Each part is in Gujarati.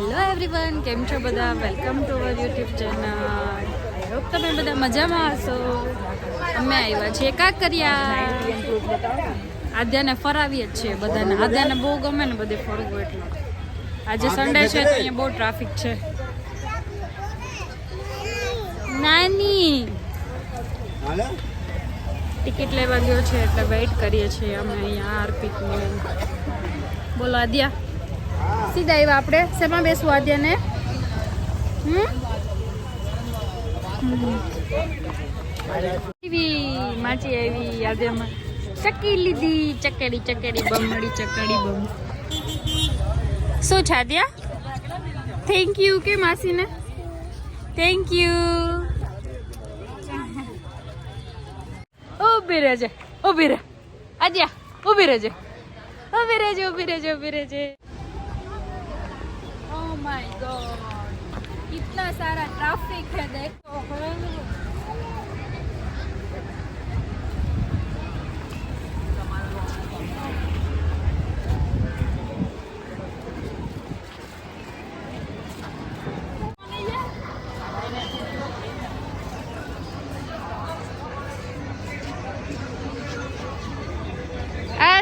હેલો એવરીવન કેમ છો બધા? Welcome to our YouTube channel hope તમે બધા મજામાં હશો. અમે આવ્યા છીએ કાંકરિયા. આદ્યાને ફરાવીએ જ છીએ બધાને. આદ્યાને બહુ ગમે ને બધે ફરવું એટલે. આજે સન્ડે છે તો અહીંયા બહુ ટ્રાફિક છે. નાની. ટિકિટ લેવા ગયો છે એટલે વેઇટ કરીએ છીએ અમે અહીંયા આરપીટની. બોલો આદ્યા. સીધા આવ્યા આપણે. શેમાં બેસવું આદ્યને? માચી આવી આદ્યામાં. ચકી લીધી, ચકેડી ચકેડી બમડી ચકેડી, બમ. શું છે આદ્યા? થેન્ક યુ કે માસીને? થેન્ક યુ ઊભી રહેજે ઊભી રહે. આદ્યા ઊભી રહેજે. ઊભી રહેજે ઊભી રહેજે ઊભી રહેજે. my god. Itna sara traffic hai dekho.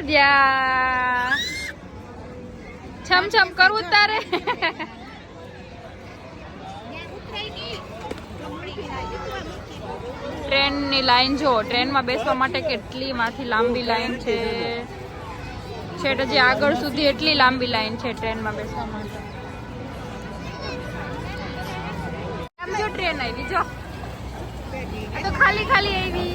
Yeah. છમ કરવું તારે? ટ્રેનની લાઈન જો, ટ્રેનમાં બેસવા માટે કેટલી માંથી લાંબી લાઈન છે? છેટ હજી આગળ સુધી એટલી લાંબી લાઈન છે ટ્રેનમાં બેસવા માટે. ટ્રેન આવી, જો. તો ખાલી ખાલી આવી.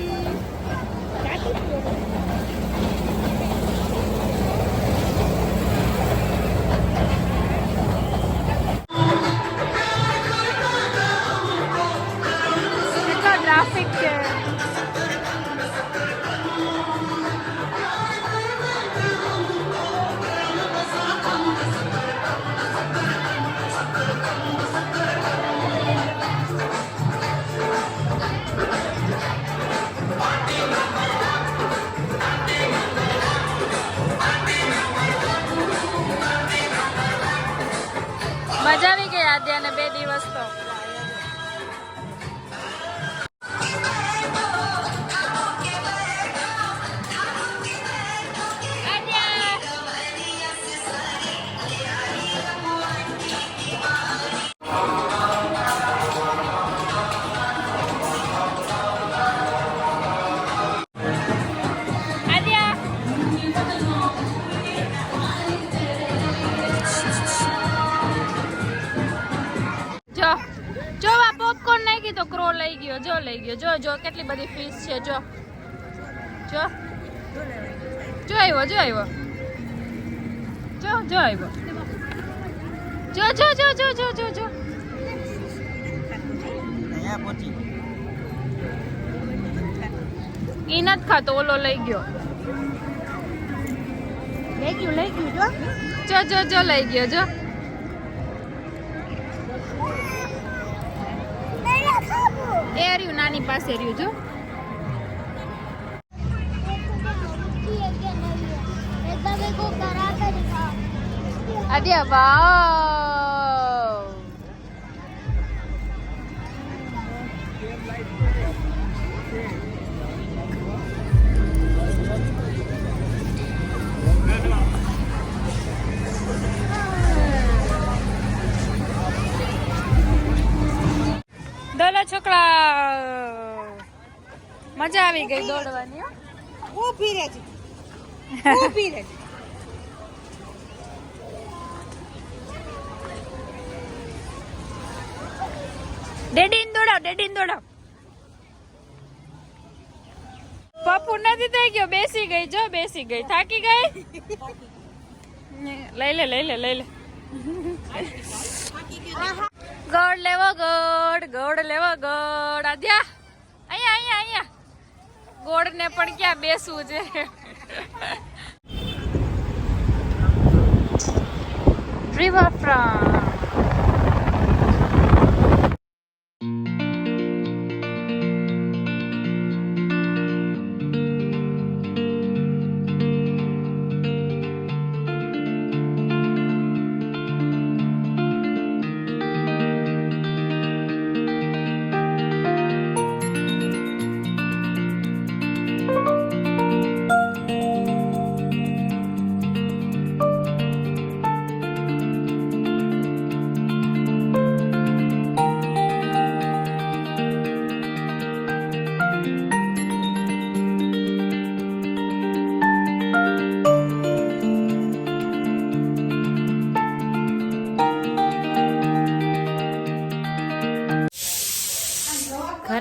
ગઈ બે દિવસ તો. લઈ ગયો જો લઈ ગયો. જો જો કેટલી બધી ફીસ છે જો. જો. જો આવ્યો જો આવ્યો. જો જો આવ્યો. જો જો જો જો જો જો જો. ઈ નથી ખાતો ઓલો લઈ ગયો. લઈ ગયું લઈ ગયું જો જો જો લઈ ગયો જો. એ રહ્યું નાની પાસે રહ્યું જો. અરે વાવ છોકરા મજા આવી ગઈ દોડવાની. ઊભી રહેજે ઊભી રહેજે ડેડીન દોડાવ ડેડી દોડાવ. પપ્પુ નથી થઈ ગયો બેસી ગઈ જો બેસી ગઈ. થાકી ગઈ? લઈ લે લઈ લે લઈ લે. ગોળ લેવો, ગોળ ગોળ લેવો, ગોળ. આદ્યા, અહીંયા અહીંયા અહીંયા. ગોળ ને પણ ક્યાં બેસવું છે? રિવરફ્રન્ટ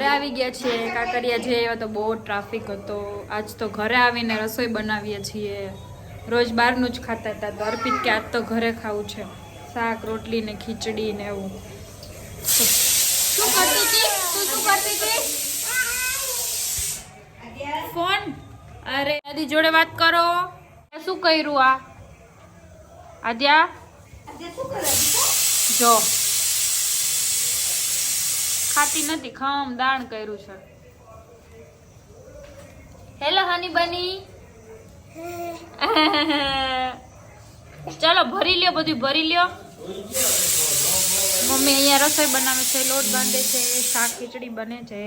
આવી ગયા છીએ કાંકરિયા જઈ આવ્યા તો બહુ ટ્રાફિક હતો. આજ તો ઘરે આવીને રસોઈ બનાવીએ છીએ. રોજ બહારનું જ ખાતા હતા. તો અર્પિત કે આજ તો ઘરે ખાવું છે. શાક રોટલી ને ખીચડી ને એવું. ફોન? અરે આદી જોડે વાત કરો. શું કર્યું આ? આદ્યા જો. ખાતી નથી ખમ દાણ કર્યું છે. હેલો હની બની? ચાલો ભરી લ્યો બધું ભરી લ્યો. મમ્મી અહીંયા રસોઈ બનાવે છે લોટ બાંધે છે શાક ખીચડી બને છે.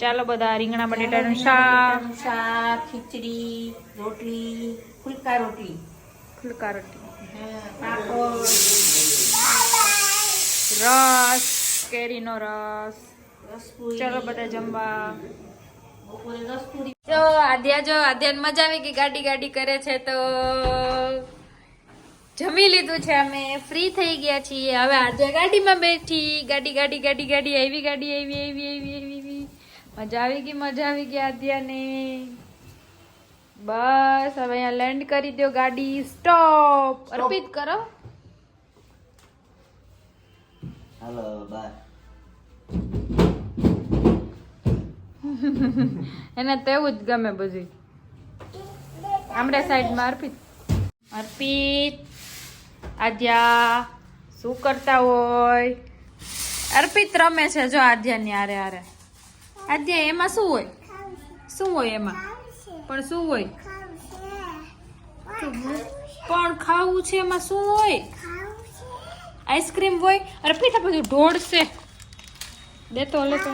ચાલો બધા રીંગણા બટેટાનું શાક. શાક ખીચડી રોટલી ફુલકા રોટલી. ફુલકા રોટલી. પાપડ. રસ. કેરીનો રસ ચલો બધા જમવા. બપોરે રસપુરી. જો આદ્યા મજા આવી ગઈ ગાડી ગાડી કરે છે તો જમી લીધું છે અમે. ફ્રી થઈ ગયા છીએ. હવે આદ્યા ગાડીમાં બેઠી. ગાડી ગાડી ગાડી ગાડી આવી ગાડી આવી આવી આવી આવી મજા આવી ગઈ મજા આવી ગઈ આદ્યાને. બસ હવે અહીંયા લેન્ડ કરી દો ગાડી. સ્ટોપ અર્પિત કરો. હાલો બાય એને તેવું જ ગમે બધું આમરે સાઈડમાં અર્પિત. અર્પિત આદ્યા શું કરતા હોય? અર્પિત રમે છે જો આદ્યાની આરે આરે આદ્યા એમાં શું હોય? શું હોય એમાં? પણ શું હોય? પણ ખાવું છે એમાં શું હોય? આઈસ્ક્રીમ હોય. અરે આ બધું ઢોળશે દેતો લે તો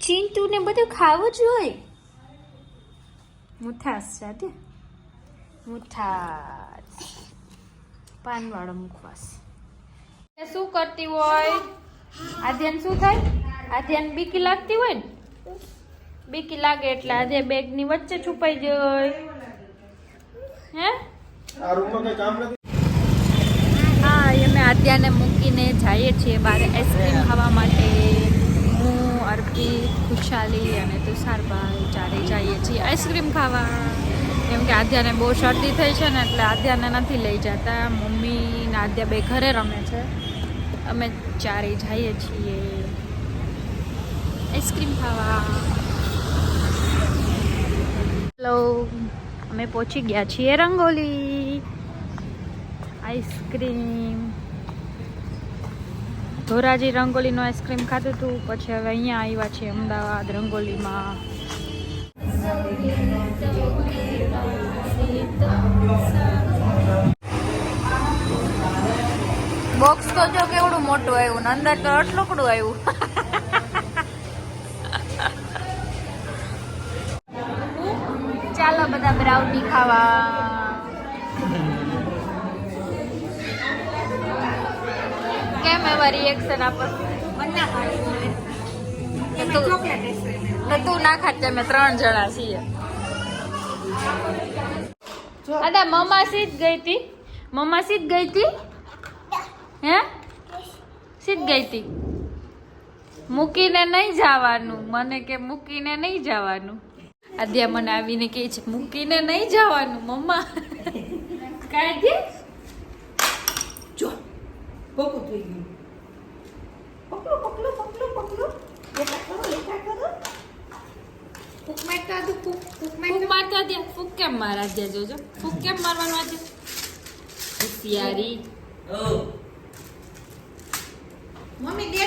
ચીંટુ ને બધું ખાવું જ હોય. મુઠાસ સાથે મુઠાસ. પાનવાળો મુખવાસ. શું કરતી હોય? આધ્યાન શું થાય? આધ્યાન બીકી લાગતી હોય ને? બીકી લાગે એટલે આધે બેગની વચ્ચે છુપાઈ જાય. હે? હા અમે આદ્યાને મૂકીને જઈએ છીએ બહાર આઈસ્ક્રીમ ખાવા માટે. હું અર્પી ખુશાલી અને તુષારભાઈ ચારે જઈએ છીએ આઈસ્ક્રીમ ખાવા. કેમ કે આદ્યાને બહુ શરદી થઈ છે ને એટલે આદ્યાને નથી લઈ જતા. મમ્મી ને આદ્યા બે ઘરે રમે છે. અમે ચારે જઈએ છીએ આઈસ્ક્રીમ ખાવા. હેલો અમે પહોંચી ગયા છીએ રંગોલી. આઈસ્ક્રીમ ધોરાજી રંગોલીનો આઈસ્ક્રીમ ખાધું હતું પછી હવે અહીંયા આવ્યા છે અમદાવાદ રંગોલીમાં. બોક્સ તો જો કેવડું મોટું આવ્યું ને અંદર તો અટલુકડું આવ્યું. ચાલો બધા બ્રાઉની ખાવા. કેમ એવા રિએક્શન આપો. તો ને તું ના ખાત અમે ત્રણ જણા છીએ. અદા મમ્મા સીધ ગઈ હતી મમ્મા સીધ ગઈ હતી હે? સીધ ગઈ હતી મૂકીને નહીં જવાનું. મને કે મૂકીને નહીં જવાનું. આદ્યા મને આવીને કહે છે મૂકીને નહીં જવાનું મમ્મા. કાઢી બકુ થઈ ગયું. પકડો પકડો પકડો પકડો. લેખા કરો લેખા કરો. ફૂક મારતા હતું ફૂક ફૂક ફૂક મારતા મારતા દે. ફૂક કેમ મારા દે જોજો. ફૂક કેમ મારવાનું આજે? હોશિયારી. મમ્મી દે